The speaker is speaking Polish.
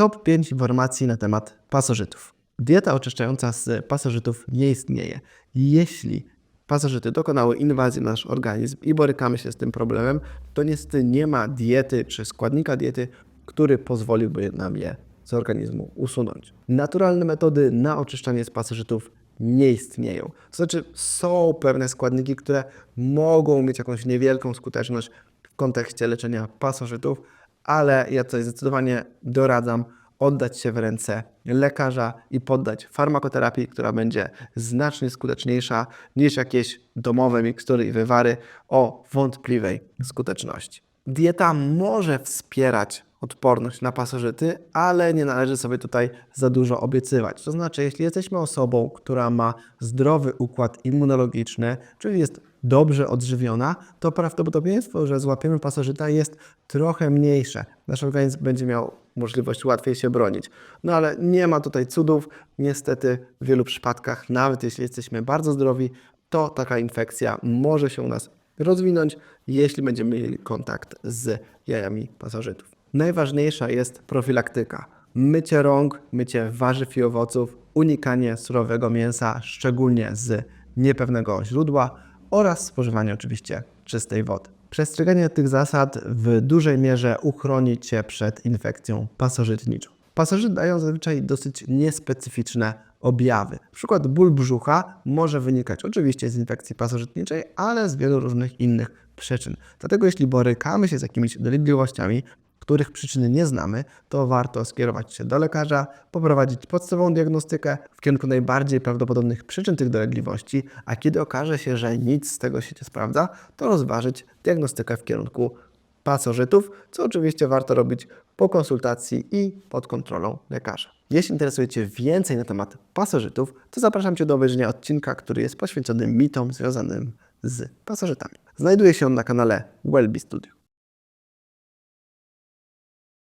Top 5 informacji na temat pasożytów. Dieta oczyszczająca z pasożytów nie istnieje. Jeśli pasożyty dokonały inwazji na nasz organizm i borykamy się z tym problemem, to niestety nie ma diety czy składnika diety, który pozwoliłby nam je z organizmu usunąć. Naturalne metody na oczyszczanie z pasożytów nie istnieją. To znaczy, są pewne składniki, które mogą mieć jakąś niewielką skuteczność w kontekście leczenia pasożytów, ale ja tutaj zdecydowanie doradzam oddać się w ręce lekarza i poddać farmakoterapii, która będzie znacznie skuteczniejsza niż jakieś domowe mikstury i wywary o wątpliwej skuteczności. Dieta może wspierać odporność na pasożyty, ale nie należy sobie tutaj za dużo obiecywać. To znaczy, jeśli jesteśmy osobą, która ma zdrowy układ immunologiczny, czyli jest dobrze odżywiona, to prawdopodobieństwo, że złapiemy pasożyta jest trochę mniejsze. Nasz organizm będzie miał możliwość łatwiej się bronić. No ale nie ma tutaj cudów. Niestety w wielu przypadkach, nawet jeśli jesteśmy bardzo zdrowi, to taka infekcja może się u nas rozwinąć, jeśli będziemy mieli kontakt z jajami pasożytów. Najważniejsza jest profilaktyka. Mycie rąk, mycie warzyw i owoców, unikanie surowego mięsa, szczególnie z niepewnego źródła oraz spożywanie oczywiście czystej wody. Przestrzeganie tych zasad w dużej mierze uchroni Cię przed infekcją pasożytniczą. Pasożyty dają zazwyczaj dosyć niespecyficzne objawy. Na przykład ból brzucha może wynikać oczywiście z infekcji pasożytniczej, ale z wielu różnych innych przyczyn. Dlatego jeśli borykamy się z jakimiś dolegliwościami, których przyczyny nie znamy, to warto skierować się do lekarza, poprowadzić podstawową diagnostykę w kierunku najbardziej prawdopodobnych przyczyn tych dolegliwości, a kiedy okaże się, że nic z tego się nie sprawdza, to rozważyć diagnostykę w kierunku pasożytów, co oczywiście warto robić po konsultacji i pod kontrolą lekarza. Jeśli interesuje Cię więcej na temat pasożytów, to zapraszam Cię do obejrzenia odcinka, który jest poświęcony mitom związanym z pasożytami. Znajduje się on na kanale Wellbe Studio.